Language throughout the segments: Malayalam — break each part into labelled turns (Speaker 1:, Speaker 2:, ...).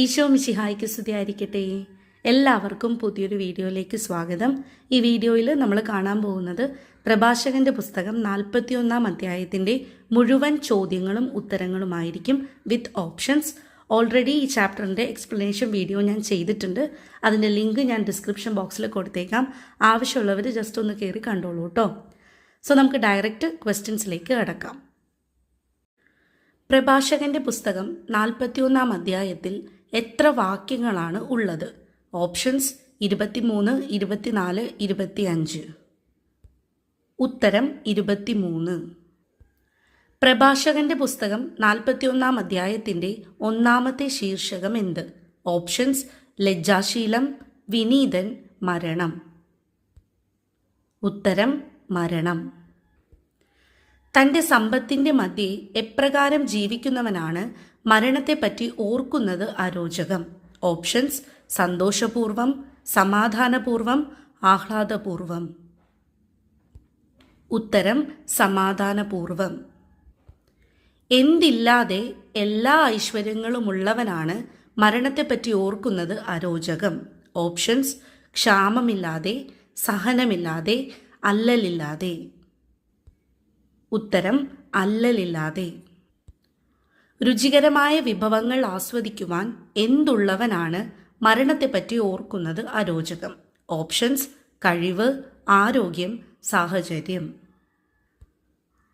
Speaker 1: ഈശോ മിശിഹായ്ക്ക് സ്തുതിയായിരിക്കട്ടെ. എല്ലാവർക്കും പുതിയൊരു വീഡിയോയിലേക്ക് സ്വാഗതം. ഈ വീഡിയോയിൽ നമ്മൾ കാണാൻ പോകുന്നത് പ്രഭാഷകന്റെ പുസ്തകം നാൽപ്പത്തിയൊന്നാം അധ്യായത്തിന്റെ മുഴുവൻ ചോദ്യങ്ങളും ഉത്തരങ്ങളുമായിരിക്കും വിത്ത് ഓപ്ഷൻസ്. ഓൾറെഡി ഈ ചാപ്റ്ററിന്റെ എക്സ്പ്ലനേഷൻ വീഡിയോ ഞാൻ ചെയ്തിട്ടുണ്ട്. അതിന്റെ ലിങ്ക് ഞാൻ ഡിസ്ക്രിപ്ഷൻ ബോക്സിൽ കൊടുത്തേക്കാം. ആവശ്യമുള്ളവർ ജസ്റ്റ് ഒന്ന് കയറി കണ്ടോളൂ കേട്ടോ സോ നമുക്ക് ഡയറക്റ്റ് ക്വസ്റ്റ്യൻസിലേക്ക് കടക്കാം. പ്രഭാഷകന്റെ പുസ്തകം നാൽപ്പത്തിയൊന്നാം അധ്യായത്തിൽ എത്ര വാക്യങ്ങളാണ് ഉള്ളത്? ഓപ്ഷൻസ് ഇരുപത്തിമൂന്ന് ഇരുപത്തിനാല് ഇരുപത്തിയഞ്ച്. ഉത്തരം ഇരുപത്തിമൂന്ന്. പ്രഭാഷകന്റെ പുസ്തകം നാൽപ്പത്തിയൊന്നാം അധ്യായത്തിന്റെ ഒന്നാമത്തെ ശീർഷകം എന്ത്? ഓപ്ഷൻസ് ലജ്ജാശീലം വിനീതൻ മരണം. ഉത്തരം മരണം. തന്റെ സമ്പത്തിന്റെ മധ്യേ എപ്രകാരം ജീവിക്കുന്നവനാണ് മരണത്തെപ്പറ്റി ഓർക്കുന്നത് അരോചകം. ഓപ്ഷൻസ് സന്തോഷപൂർവം സമാധാനപൂർവം ആഹ്ലാദപൂർവം. ഉത്തരം സമാധാനപൂർവം. എന്തില്ലാതെ എല്ലാ ഐശ്വര്യങ്ങളുമുള്ളവനാണ് മരണത്തെപ്പറ്റി ഓർക്കുന്നത് അരോചകം. ഓപ്ഷൻസ് ക്ഷാമമില്ലാതെ സഹനമില്ലാതെ അല്ലലില്ലാതെ. ഉത്തരം അല്ലലില്ലാതെ. രുചികരമായ വിഭവങ്ങൾ ആസ്വദിക്കുവാൻ എന്തുള്ളവനാണ് മരണത്തെപ്പറ്റി ഓർക്കുന്നത് അരോചകം ഓപ്ഷൻസ് കഴിവ് ആരോഗ്യം സാഹചര്യം.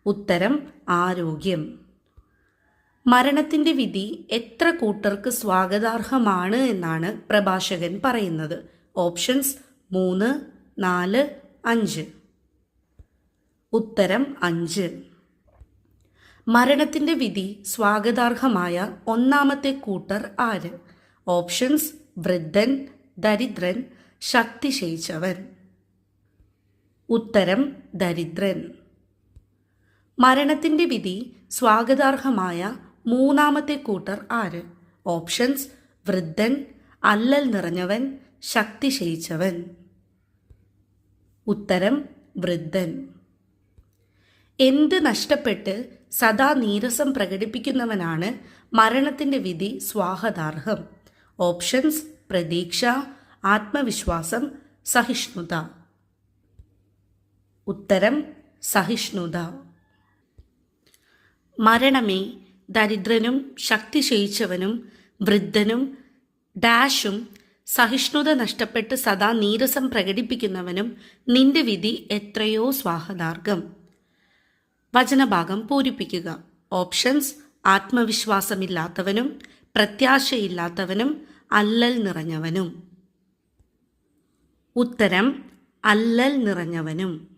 Speaker 1: ഉത്തരം ആരോഗ്യം. മരണത്തിന്റെ വിധി എത്ര കൂട്ടർക്ക് സ്വാഗതാർഹമാണ് എന്നാണ് പ്രഭാഷകൻ പറയുന്നത്. ഓപ്ഷൻസ് മൂന്ന് നാല് അഞ്ച്. ഉത്തരം അഞ്ച്. മരണത്തിന്റെ വിധി സ്വാഗതാർഹമായ ഒന്നാമത്തെ കൂട്ടർ ആര്? ഓപ്ഷൻസ് വൃദ്ധൻ ദരിദ്രൻ ശക്തി ക്ഷയിച്ചവൻ ഉത്തരം ദരിദ്രൻ. മരണത്തിന്റെ വിധി സ്വാഗതാർഹമായ മൂന്നാമത്തെ കൂട്ടർ ആര്? ഓപ്ഷൻസ് വൃദ്ധൻ അല്ലൽ നിറഞ്ഞവൻ ശക്തി ക്ഷയിച്ചവൻ ഉത്തരം വൃദ്ധൻ. എന്ത് നഷ്ടപ്പെട്ട് സദാ നീരസം പ്രകടിപ്പിക്കുന്നവനാണ് മരണത്തിന്റെ വിധി സ്വാഹതാർഹം ഓപ്ഷൻസ് പ്രതീക്ഷ ആത്മവിശ്വാസം സഹിഷ്ണുത. ഉത്തരം സഹിഷ്ണുത. മരണമേ ദരിദ്രനും ശക്തി ക്ഷയിച്ചവനും വൃദ്ധനും ഡാഷും സഹിഷ്ണുത നഷ്ടപ്പെട്ട് സദാ നീരസം പ്രകടിപ്പിക്കുന്നവനും നിന്റെ വിധി എത്രയോ സ്വാഹതാർഗം വചനഭാഗം പൂരിപ്പിക്കുക. ഓപ്ഷൻസ് ആത്മവിശ്വാസമില്ലാത്തവനും പ്രത്യാശയില്ലാത്തവനും അല്ലൽ നിറഞ്ഞവനും. ഉത്തരം അല്ലൽ നിറഞ്ഞവനും.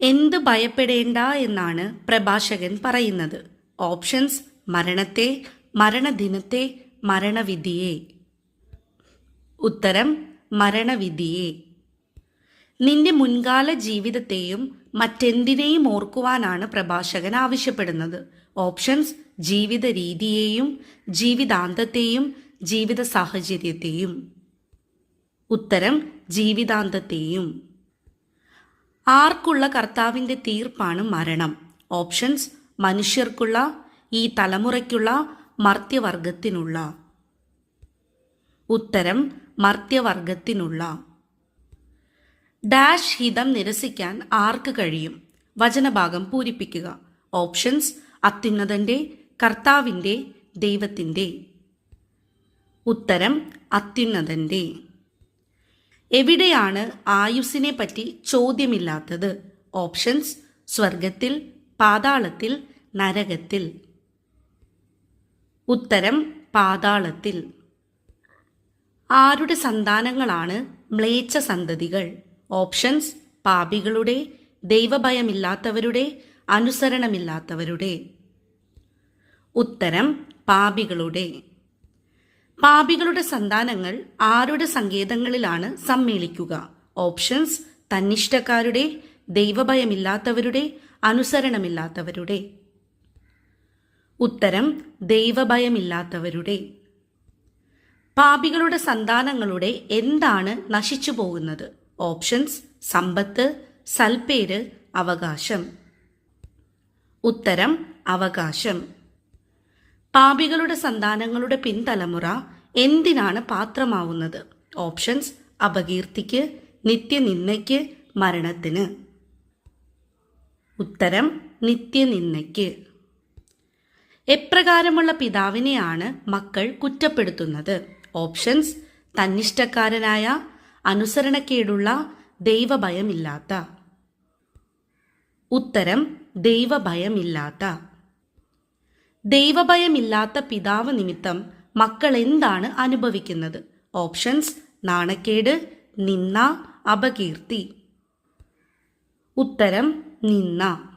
Speaker 1: എന്ത് ഭയപ്പെടേണ്ട എന്നാണ് പ്രഭാഷകൻ പറയുന്നത്. ഓപ്ഷൻസ് മരണത്തെ മരണദിനത്തെ മരണവിധിയെ. ഉത്തരം മരണവിധിയെ. നിന്റെ മുൻകാല ജീവിതത്തെയും മറ്റെന്തിനേയും ഓർക്കുവാനാണ് പ്രഭാഷകൻ ആവശ്യപ്പെടുന്നത്. ഓപ്ഷൻസ് ജീവിത രീതിയെയും ജീവിതാന്തത്തെയും ജീവിത സാഹചര്യത്തെയും. ഉത്തരം ജീവിതാന്തത്തെയും. ആർക്കുള്ള കർത്താവിന്റെ തീർപ്പാണ് മരണം. ഓപ്ഷൻസ് മനുഷ്യർക്കുള്ള ഈ തലമുറയ്ക്കുള്ള മർത്യവർഗത്തിനുള്ള. ഉത്തരം മർത്യവർഗത്തിനുള്ള. ഡാഷ് ഹിതം നിരസിക്കാൻ ആർക്ക് കഴിയും? വചനഭാഗം പൂരിപ്പിക്കുക. ഓപ്ഷൻസ് അത്യുന്നതന്റെ കർത്താവിന്റെ ദൈവത്തിന്റെ ഉത്തരം അത്യുന്നതന്റെ. എവിടെയാണ് ആയുസ്സിനെ പറ്റി ചോദ്യമില്ലാത്തത്? ഓപ്ഷൻസ് സ്വർഗത്തിൽ പാതാളത്തിൽ നരകത്തിൽ. ഉത്തരം പാതാളത്തിൽ. ആരുടെ സന്താനങ്ങളാണ് മ്ലേച്ഛ സന്തതികൾ ഓപ്ഷൻസ് പാപികളുടെ ദൈവഭയമില്ലാത്തവരുടെ അനുസരണമില്ലാത്തവരുടെ. ഉത്തരം പാപികളുടെ. പാപികളുടെ സന്താനങ്ങൾ ആരുടെ സങ്കേതങ്ങളിലാണ് സമ്മേളിക്കുക? ഓപ്ഷൻസ് തന്നിഷ്ടക്കാരുടെ ദൈവഭയമില്ലാത്തവരുടെ അനുസരണമില്ലാത്തവരുടെ. ഉത്തരം ദൈവഭയമില്ലാത്തവരുടെ. പാപികളുടെ സന്താനങ്ങളുടെ എന്താണ് നശിച്ചു പോകുന്നത് ഓപ്ഷൻസ് സമ്പത്ത് സൽപ്പേര് അവകാശം. ഉത്തരം അവകാശം. പാപികളുടെ സന്താനങ്ങളുടെ പിൻതലമുറ എന്തിനാണ് പാത്രമാവുന്നത്? ഓപ്ഷൻസ് അപകീർത്തിക്ക് നിത്യനിന്ദയ്ക്ക് മരണത്തിന്. ഉത്തരം നിത്യനിന്ദയ്ക്ക്. എപ്രകാരമുള്ള പിതാവിനെയാണ് മക്കൾ കുറ്റപ്പെടുത്തുന്നത്? ഓപ്ഷൻസ് തന്നിഷ്ടക്കാരനായ അനുസരണക്കേടുള്ള ദൈവഭയമില്ലാത്ത. ഉത്തരം ദൈവഭയമില്ലാത്ത. ദൈവഭയമില്ലാത്ത പിതാവ് നിമിത്തം മക്കൾ എന്താണ് അനുഭവിക്കുന്നത്? ഓപ്ഷൻസ് നാണക്കേട് നിന്ന അപകീർത്തി. ഉത്തരം നിന്ന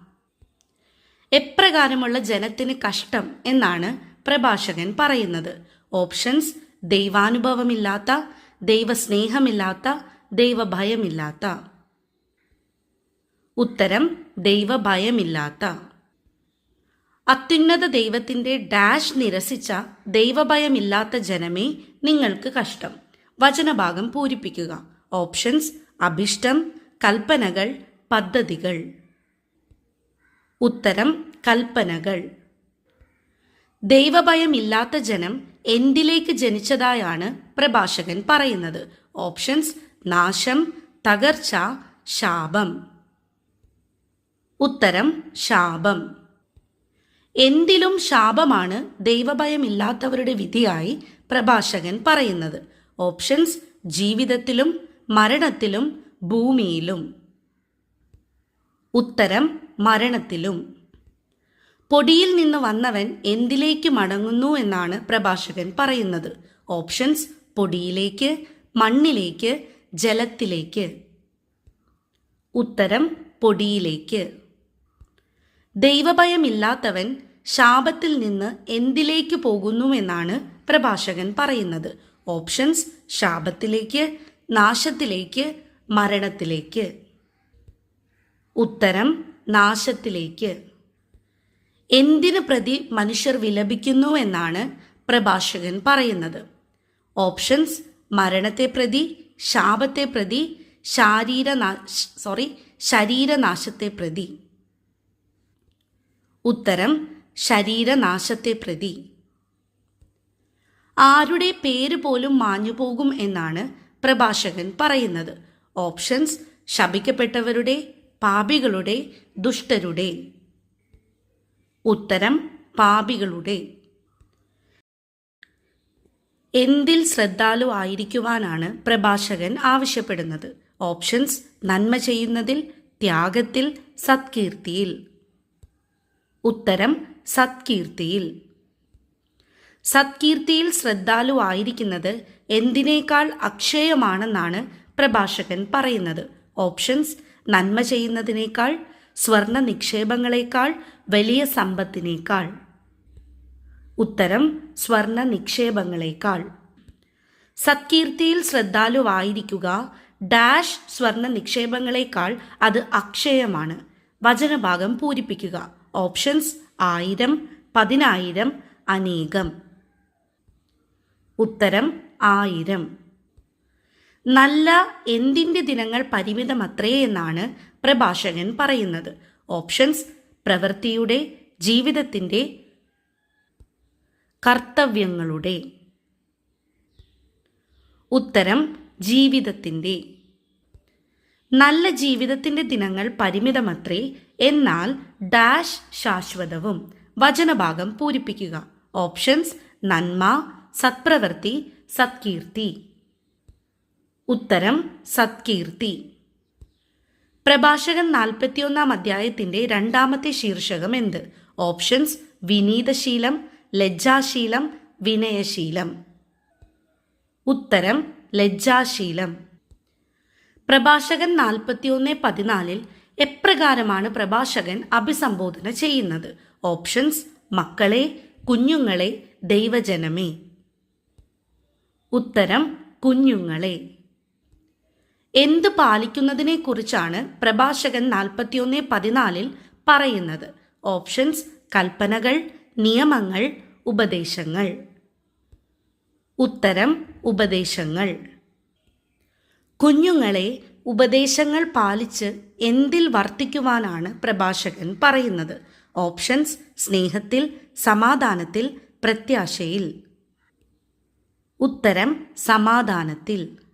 Speaker 1: എപ്രകാരമുള്ള ജനത്തിന് കഷ്ടം എന്നാണ് പ്രഭാഷകൻ പറയുന്നത്. ഓപ്ഷൻസ് ദൈവാനുഭവമില്ലാത്ത ദൈവസ്നേഹമില്ലാത്ത ദൈവഭയമില്ലാത്ത. ഉത്തരം ദൈവഭയമില്ലാത്ത. അത്യുന്നത ദൈവത്തിന്റെ ഡാഷ് നിരസിച്ച ദൈവഭയമില്ലാത്ത ജനമേ നിങ്ങൾക്ക് കഷ്ടം. വചനഭാഗം പൂരിപ്പിക്കുക. ഓപ്ഷൻസ് അഭിഷ്ടം കൽപ്പനകൾ പദ്ധതികൾ. ഉത്തരം കൽപ്പനകൾ. ദൈവഭയമില്ലാത്ത ജനം എന്തിലേക്ക് ജനിച്ചതായാണ് പ്രഭാഷകൻ പറയുന്നത്. ഓപ്ഷൻസ് നാശം തകർച്ച ശാപം. ഉത്തരം ശാപം. എന്തിലും ശാപമാണ് ദൈവഭയമില്ലാത്തവരുടെ വിധിയായി പ്രഭാഷകൻ പറയുന്നത്. ഓപ്ഷൻസ് ജീവിതത്തിലും മരണത്തിലും ഭൂമിയിലും. ഉത്തരം മരണത്തിലും. പൊടിയിൽ നിന്ന് വന്നവൻ എന്തിലേക്ക് മടങ്ങുന്നു എന്നാണ് പ്രഭാഷകൻ പറയുന്നത്. ഓപ്ഷൻസ് പൊടിയിലേക്ക് മണ്ണിലേക്ക് ജലത്തിലേക്ക്. ഉത്തരം പൊടിയിലേക്ക്. ദൈവഭയമില്ലാത്തവൻ ശാപത്തിൽ നിന്ന് എന്തിലേക്ക് പോകുന്നുവെന്നാണ് പ്രഭാഷകൻ പറയുന്നത്. ഓപ്ഷൻസ് ശാപത്തിലേക്ക് നാശത്തിലേക്ക് മരണത്തിലേക്ക്. ഉത്തരം നാശത്തിലേക്ക്. എന്തിനു പ്രതി മനുഷ്യർ വിലപിക്കുന്നു എന്നാണ് പ്രഭാഷകൻ പറയുന്നത്. ഓപ്ഷൻസ് മരണത്തെ പ്രതി ശാപത്തെ പ്രതി ശാരീരനാ സോറി ശരീരനാശത്തെ പ്രതി. ഉത്തരം ശരീരനാശത്തെ പ്രതി. ആരുടെ പേര് പോലും മാഞ്ഞുപോകും എന്നാണ് പ്രഭാഷകൻ പറയുന്നത്. ഓപ്ഷൻസ് ശപിക്കപ്പെട്ടവരുടെ പാപികളുടെ ദുഷ്ടരുടെ. ഉത്തരം പാപികളുടെ. എന്തിൽ ശ്രദ്ധാലു ആയിരിക്കുവാനാണ് പ്രഭാഷകൻ ആവശ്യപ്പെടുന്നത്? ഓപ്ഷൻസ് നന്മ ചെയ്യുന്നതിൽ ത്യാഗത്തിൽ സത്കീർത്തിയിൽ. ഉത്തരം സത്കീർത്തിയിൽ. സത്കീർത്തിയിൽ ശ്രദ്ധാലു ആയിരിക്കുന്നത് എന്തിനേക്കാൾ അക്ഷയമാണെന്നാണ് പ്രഭാഷകൻ പറയുന്നത്. ഓപ്ഷൻസ് നന്മ ചെയ്യുന്നതിനേക്കാൾ സ്വർണ നിക്ഷേപങ്ങളെക്കാൾ വലിയ സമ്പത്തിനേക്കാൾ. ഉത്തരം സ്വർണ നിക്ഷേപങ്ങളെക്കാൾ സത്കീർത്തിയിൽ ശ്രദ്ധാലുവായിരിക്കുക ഡാഷ് സ്വർണ നിക്ഷേപങ്ങളെക്കാൾ അത് അക്ഷയമാണ്. വചനഭാഗം പൂരിപ്പിക്കുക. ഓപ്ഷൻസ് ആയിരം പതിനായിരം അനേകം. ഉത്തരം ആയിരം. നല്ല എന്തിന്റെ ദിനങ്ങൾ പരിമിതമത്രേ എന്നാണ് പ്രഭാഷകൻ പറയുന്നത്. ഓപ്ഷൻസ് പ്രവൃത്തിയുടെ ജീവിതത്തിന്റെ കർത്തവ്യങ്ങളുടെ. ഉത്തരം ജീവിതത്തിന്റെ നല്ല ജീവിതത്തിന്റെ ദിനങ്ങൾ പരിമിതമത്രേ എന്നാൽ ഡാഷ് ശാശ്വതവും വചനഭാഗം പൂരിപ്പിക്കുക. ഓപ്ഷൻസ് നന്മ സത്പ്രവൃത്തി സത്കീർത്തി. ഉത്തരം സത്കീർത്തി. പ്രഭാഷകൻ നാൽപ്പത്തിയൊന്നാം അധ്യായത്തിന്റെ രണ്ടാമത്തെ ശീർഷകം എന്ത്? ഓപ്ഷൻസ് വിനീതശീലം ലജ്ജാശീലം വിനയശീലം. ഉത്തരം ലജ്ജാശീലം. പ്രഭാഷകൻ നാൽപ്പത്തിയൊന്ന് പതിനാലിൽ എപ്രകാരമാണ് പ്രഭാഷകൻ അഭിസംബോധന ചെയ്യുന്നത്? ഓപ്ഷൻസ് മക്കളെ കുഞ്ഞുങ്ങളെ ദൈവജനമേ. ഉത്തരം കുഞ്ഞുങ്ങളെ. എന്ത് പാലിക്കുന്നതിനെക്കുറിച്ചാണ് പ്രഭാഷകൻ നാൽപ്പത്തിയൊന്ന് പതിനാലിൽ പറയുന്നത്? ഓപ്ഷൻസ് കൽപ്പനകൾ നിയമങ്ങൾ ഉപദേശങ്ങൾ. ഉത്തരം ഉപദേശങ്ങൾ. കുഞ്ഞുങ്ങളെ ഉപദേശങ്ങൾ പാലിച്ച് എന്തിൽ വർത്തിക്കുവാനാണ് പ്രഭാഷകൻ പറയുന്നത്? ഓപ്ഷൻസ് സ്നേഹത്തിൽ സമാധാനത്തിൽ പ്രത്യാശയിൽ. ഉത്തരം സമാധാനത്തിൽ.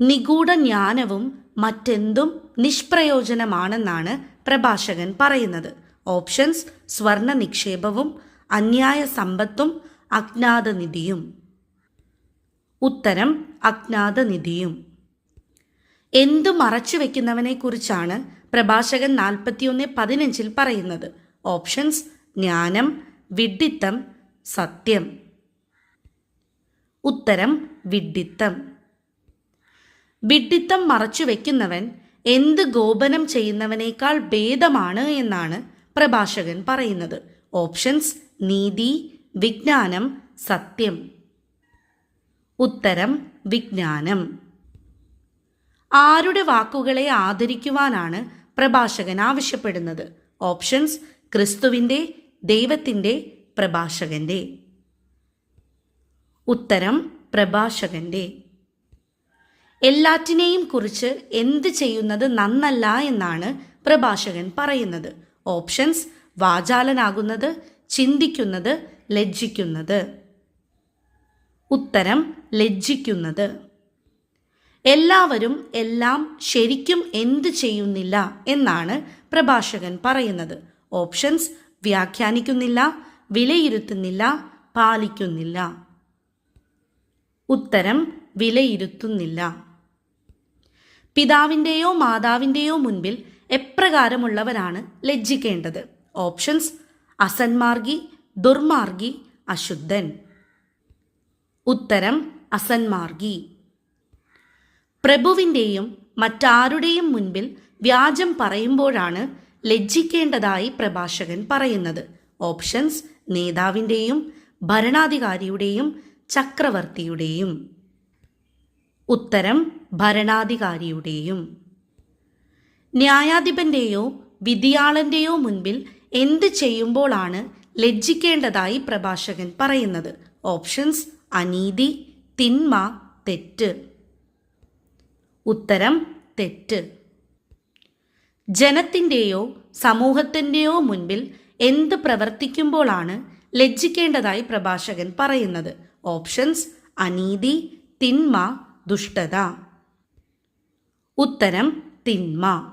Speaker 1: നിഗൂഢ ജ്ഞാനവും മറ്റെന്തും നിഷ്പ്രയോജനമാണെന്നാണ് പ്രഭാഷകൻ പറയുന്നത്. ഓപ്ഷൻസ് സ്വർണ നിക്ഷേപവും അന്യായ സമ്പത്തും അജ്ഞാതനിധിയും. ഉത്തരം അജ്ഞാതനിധിയും. എന്തു മറച്ചു വെക്കുന്നവനെക്കുറിച്ചാണ് പ്രഭാഷകൻ നാൽപ്പത്തിയൊന്ന് പതിനഞ്ചിൽ പറയുന്നത്. ഓപ്ഷൻസ് ജ്ഞാനം വിഡിത്തം സത്യം. ഉത്തരം വിഡ്ഢിത്തം. വിഡ്ഢിത്തം മറച്ചു വയ്ക്കുന്നവൻ എന്ത് ഗോപനം ചെയ്യുന്നവനേക്കാൾ ഭേദമാണ് എന്നാണ് പ്രഭാഷകൻ പറയുന്നത്. ഓപ്ഷൻസ് നീതി വിജ്ഞാനം സത്യം. ഉത്തരം വിജ്ഞാനം. ആരുടെ വാക്കുകളെ ആദരിക്കുവാനാണ് പ്രഭാഷകൻ ആവശ്യപ്പെടുന്നത്? ഓപ്ഷൻസ് ക്രിസ്തുവിന്റെ ദൈവത്തിന്റെ പ്രഭാഷകന്റെ. ഉത്തരം പ്രഭാഷകന്റെ എല്ലാറ്റിനെയും കുറിച്ച് എന്ത് ചെയ്യുന്നത് നന്നല്ല എന്നാണ് പ്രഭാഷകൻ പറയുന്നത്. ഓപ്ഷൻസ് വാചാലനാകുന്നത് ചിന്തിക്കുന്നത് ലജ്ജിക്കുന്നത്. ഉത്തരം ലജ്ജിക്കുന്നത്. എല്ലാവരും എല്ലാം ശരിക്കും എന്ത് ചെയ്യുന്നില്ല എന്നാണ് പ്രഭാഷകൻ പറയുന്നത്. ഓപ്ഷൻസ് വ്യാഖ്യാനിക്കുന്നില്ല വിലയിരുത്തുന്നില്ല പാലിക്കുന്നില്ല. ഉത്തരം വിലയിരുത്തുന്നില്ല. പിതാവിന്റെയോ മാതാവിന്റെയോ മുൻപിൽ എപ്രകാരമുള്ളവരാണ് ലജ്ജിക്കേണ്ടത്. ഓപ്ഷൻസ് അസന്മാർഗി ദുർമാർഗി അശുദ്ധൻ. ഉത്തരം അസന്മാർഗി. പ്രഭുവിന്റെയും മറ്റാരുടെയും മുൻപിൽ വ്യാജം പറയുമ്പോഴാണ് ലജ്ജിക്കേണ്ടതായി പ്രഭാഷകൻ പറയുന്നത്. ഓപ്ഷൻസ് നേതാവിന്റെയും ഭരണാധികാരിയുടെയും ചക്രവർത്തിയുടെയും. ഉത്തരം ഭരണാധികാരിയുടെയും ന്യായാധിപന്റെയോ വിധിയാളന്റെയോ മുൻപിൽ എന്ത് ചെയ്യുമ്പോഴാണ് ലജ്ജിക്കേണ്ടതായി പ്രഭാഷകൻ പറയുന്നത്? ഓപ്ഷൻസ് അനീതി തിന്മ തെറ്റ്. ഉത്തരം തെറ്റ്. ജനത്തിന്റെയോ സമൂഹത്തിന്റെയോ മുൻപിൽ എന്ത് പ്രവർത്തിക്കുമ്പോഴാണ് ലജ്ജിക്കേണ്ടതായി പ്രഭാഷകൻ പറയുന്നത്? ഓപ്ഷൻസ് അനീതി തിന്മ ദുഷ്ടത. ഉത്തരം തിന്മ.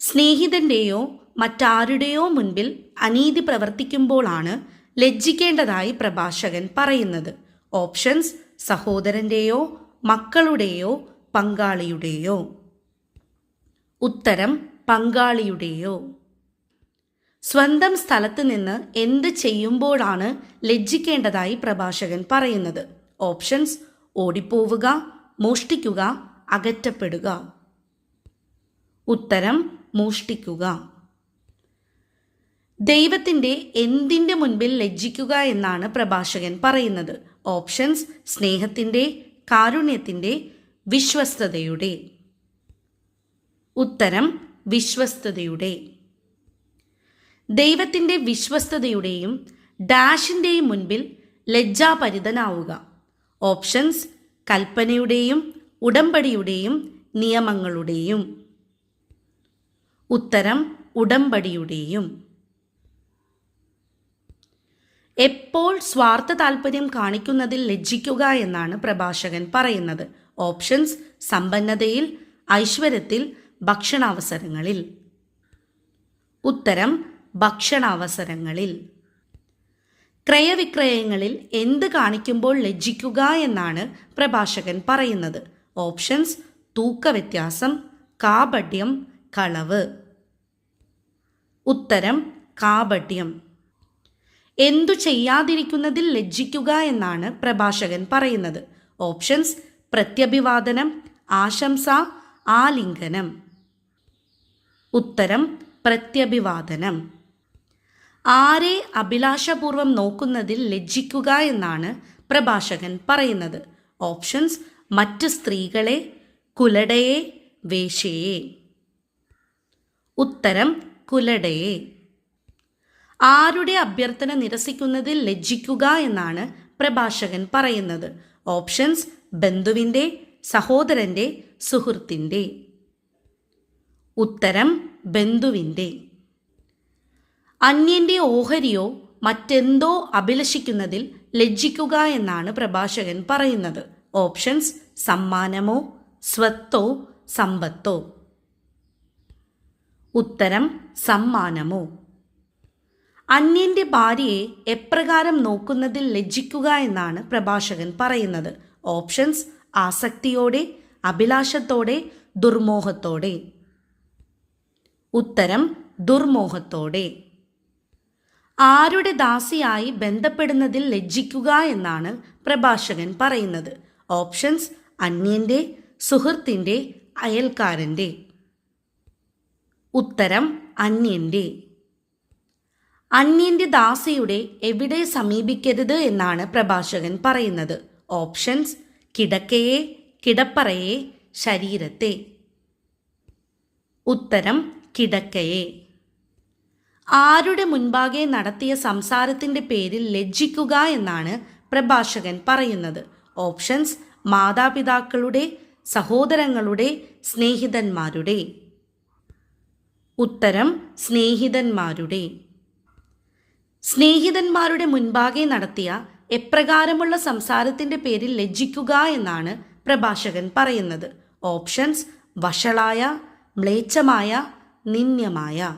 Speaker 1: സ്നേഹിതന്റെയോ മറ്റാരുടെയോ മുൻപിൽ അനീതി പ്രവർത്തിക്കുമ്പോളാണ് ലജ്ജിക്കേണ്ടതായി പ്രഭാഷകൻ പറയുന്നത്. ഓപ്ഷൻസ് സഹോദരന്റെയോ മക്കളുടെയോ പങ്കാളിയുടെയോ. ഉത്തരം പങ്കാളിയുടെയോ. സ്വന്തം സ്ഥലത്ത് നിന്ന് എന്ത് ചെയ്യുമ്പോഴാണ് ലജ്ജിക്കേണ്ടതായി പ്രഭാഷകൻ പറയുന്നത്. ഓപ്ഷൻസ് ഓടിപ്പോവുക മോഷ്ടിക്കുക അകറ്റപ്പെടുക. ഉത്തരം മോഷ്ടിക്കുക. ദൈവത്തിന്റെ എന്തിന്റെ മുൻപിൽ ലജ്ജിക്കുക എന്നാണ് പ്രഭാഷകൻ പറയുന്നത്. ഓപ്ഷൻസ് സ്നേഹത്തിന്റെ കാരുണ്യത്തിന്റെ വിശ്വസ്തതയുടെ. ഉത്തരം വിശ്വസ്തതയുടെ. ദൈവത്തിന്റെ വിശ്വസ്തതയുടെയും ഡാഷിന്റെയും മുൻപിൽ ലജ്ജാപരിതനാവുക. ഓപ്ഷൻസ് കൽപ്പനയുടെയും ഉടമ്പടിയുടെയും നിയമങ്ങളുടെയും. ഉത്തരം ഉടമ്പടിയുടെയും. എപ്പോൾ സ്വാർത്ഥ താല്പര്യം കാണിക്കുന്നതിൽ ലജ്ജിക്കുക എന്നാണ് പ്രഭാഷകൻ പറയുന്നത്. ഓപ്ഷൻസ് സമ്പന്നതയിൽ ഐശ്വര്യത്തിൽ ഭക്ഷണാവസരങ്ങളിൽ. ഉത്തരം ഭക്ഷണാവസരങ്ങളിൽ. ക്രയവിക്രയങ്ങളിൽ എന്ത് കാണിക്കുമ്പോൾ ലജ്ജിക്കുക എന്നാണ് പ്രഭാഷകൻ പറയുന്നത്. ഓപ്ഷൻസ് തൂക്കവ്യത്യാസം കാപട്യം കളവ്. ഉത്തരം കാപട്യം. എന്തു ചെയ്യാതിരിക്കുന്നതിൽ ലജ്ജിക്കുക എന്നാണ് പ്രഭാഷകൻ പറയുന്നത്. ഓപ്ഷൻസ് പ്രത്യഭിവാദനം ആശംസ ആലിംഗനം. ഉത്തരം പ്രത്യഭിവാദനം. ആരെ അഭിലാഷപൂർവം നോക്കുന്നതിൽ ലജ്ജിക്കുക എന്നാണ് പ്രഭാഷകൻ പറയുന്നത്. ഓപ്ഷൻസ് മറ്റ് സ്ത്രീകളെ കുലടയെ വേശ്യയെ ഉത്തരം കുലടയെ. ആരുടെ അഭ്യർത്ഥന നിരസിക്കുന്നതിൽ ലജ്ജിക്കുക എന്നാണ് പ്രഭാഷകൻ പറയുന്നത്. ഓപ്ഷൻസ് ബന്ധുവിന്റെ സഹോദരന്റെ സുഹൃത്തിന്റെ. ഉത്തരം ബന്ധുവിന്റെ. അന്യന്റെ ഓഹരിയോ മറ്റെന്തോ അഭിലഷിക്കുന്നതിൽ ലജ്ജിക്കുക എന്നാണ് പ്രഭാഷകൻ പറയുന്നത്. ഓപ്ഷൻസ് സമ്മാനമോ സ്വത്തോ സമ്പത്തോ. ഉത്തരം സമ്മാനമോ. അന്യന്റെ ഭാര്യയെ എപ്രകാരം നോക്കുന്നതിൽ ലജ്ജിക്കുക എന്നാണ് പ്രഭാഷകൻ പറയുന്നത്. ഓപ്ഷൻസ് ആസക്തിയോടെ അഭിലാഷത്തോടെ ദുർമോഹത്തോടെ. ഉത്തരം ദുർമോഹത്തോടെ. ആരുടെ ദാസിയായി ബന്ധപ്പെടുന്നതിൽ ലജ്ജിക്കുക എന്നാണ് പ്രഭാഷകൻ പറയുന്നത്. ഓപ്ഷൻസ് അന്യന്റെ സുഹൃത്തിന്റെ അയൽക്കാരന്റെ ഉത്തരം അന്യന്റെ. അന്യന്റെ ദാസിയുടെ എവിടെ സമീപിക്കരുത് എന്നാണ് പ്രഭാഷകൻ പറയുന്നത്. ഓപ്ഷൻസ് കിടക്കയെ കിടപ്പറയെ ശരീരത്തെ. ഉത്തരം കിടക്കയെ. ആരുടെ മുൻപാകെ നടത്തിയ സംസാരത്തിന്റെ പേരിൽ ലജ്ജിക്കുക എന്നാണ് പ്രഭാഷകൻ പറയുന്നത്. ഓപ്ഷൻസ് മാതാപിതാക്കളുടെ സഹോദരങ്ങളുടെ സ്നേഹിതന്മാരുടെ. ഉത്തരം സ്നേഹിതന്മാരുടെ. സ്നേഹിതന്മാരുടെ മുൻപാകെ നടത്തിയ എപ്രകാരമുള്ള സംസാരത്തിന്റെ പേരിൽ ലജ്ജിക്കുക എന്നാണ് പ്രഭാഷകൻ പറയുന്നത്. ഓപ്ഷൻസ് വഷളായ മ്ലേച്ഛമായ നിന്ദ്യമായ.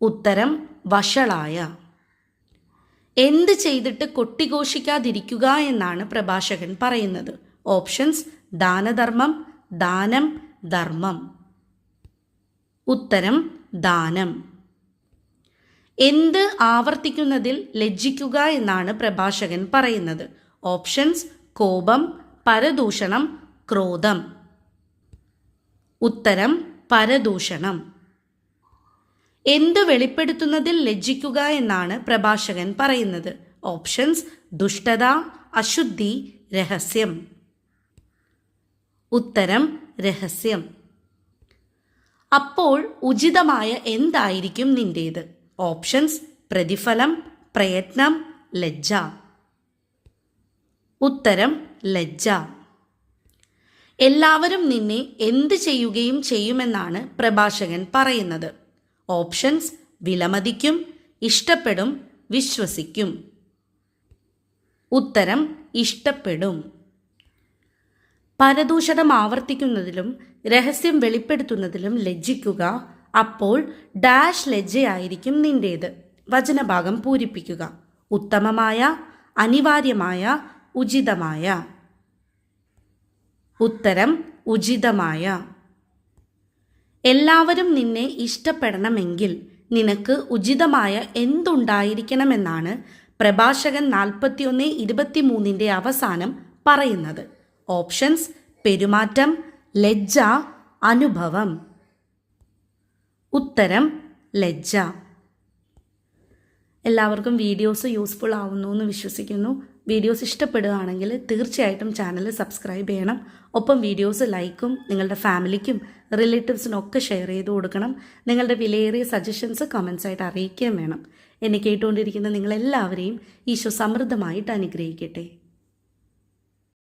Speaker 1: ഉത്തരം വഷളായ. എന്ത് ചെയ്തിട്ട് കൊട്ടിഘോഷിക്കാതിരിക്കുക എന്നാണ് പ്രഭാഷകൻ പറയുന്നത്. ഓപ്ഷൻസ് ദാനധർമ്മം ദാനം ധർമ്മം. ഉത്തരം ദാനം. എന്ത് ആവർത്തിക്കുന്നതിൽ ലജ്ജിക്കുക എന്നാണ് പ്രഭാഷകൻ പറയുന്നത്. ഓപ്ഷൻസ് കോപം പരദൂഷണം ക്രോധം. ഉത്തരം പരദൂഷണം. എന്ത് വെളിപ്പെടുത്തുന്നതിൽ ലജ്ജിക്കുക എന്നാണ് പ്രഭാഷകൻ പറയുന്നത്. ഓപ്ഷൻസ് ദുഷ്ടത അശുദ്ധി രഹസ്യം. ഉത്തരം രഹസ്യം. അപ്പോൾ ഉചിതമായ എന്തായിരിക്കും നിന്റേത്? ഓപ്ഷൻസ് പ്രതിഫലം പ്രയത്നം ലജ്ജ. ഉത്തരം ലജ്ജ. എല്ലാവരും നിന്നെ എന്ത് ചെയ്യുകയും ചെയ്യുമെന്നാണ് പ്രഭാഷകൻ പറയുന്നത്. ഓപ്ഷൻസ് വിലമതിക്കും ഇഷ്ടപ്പെടും വിശ്വസിക്കും. ഉത്തരം ഇഷ്ടപ്പെടും. പരദൂഷണം ആവർത്തിക്കുന്നതിലും രഹസ്യം വെളിപ്പെടുത്തുന്നതിലും ലജ്ജിക്കുക അപ്പോൾ ഡാഷ് ലജ്ജയായിരിക്കും നിന്റേത്. വചനഭാഗം പൂരിപ്പിക്കുക. ഉത്തമമായ അനിവാര്യമായ ഉചിതമായ. ഉത്തരം ഉചിതമായ. എല്ലാവരും നിന്നെ ഇഷ്ടപ്പെടണമെങ്കിൽ നിനക്ക് ഉചിതമായ എന്തുണ്ടായിരിക്കണമെന്നാണ് പ്രഭാഷകൻ നാൽപ്പത്തിയൊന്ന് ഇരുപത്തിമൂന്നിന്റെ അവസാനം പറയുന്നത്. ഓപ്ഷൻസ് പെരുമാറ്റം ലജ്ജ അനുഭവം. ഉത്തരം ലജ്ജ. എല്ലാവർക്കും വീഡിയോസ് യൂസ്ഫുൾ ആവുന്നു എന്ന് വിശ്വസിക്കുന്നു. വീഡിയോസ് ഇഷ്ടപ്പെടുകയാണെങ്കിൽ തീർച്ചയായിട്ടും ചാനൽ സബ്സ്ക്രൈബ് ചെയ്യണം. ഒപ്പം വീഡിയോസ് ലൈക്കും നിങ്ങളുടെ ഫാമിലിക്കും റിലേറ്റീവ്സിനൊക്കെ ഷെയർ ചെയ്ത് കൊടുക്കണം. നിങ്ങളുടെ വിലയേറിയ സജഷൻസ് കമൻസ് ആയിട്ട് അറിയിക്കുകയും വേണം. എന്നെ കേട്ടുകൊണ്ടിരിക്കുന്ന നിങ്ങളെല്ലാവരെയും ഈശോ സമൃദ്ധമായിട്ട് അനുഗ്രഹിക്കട്ടെ.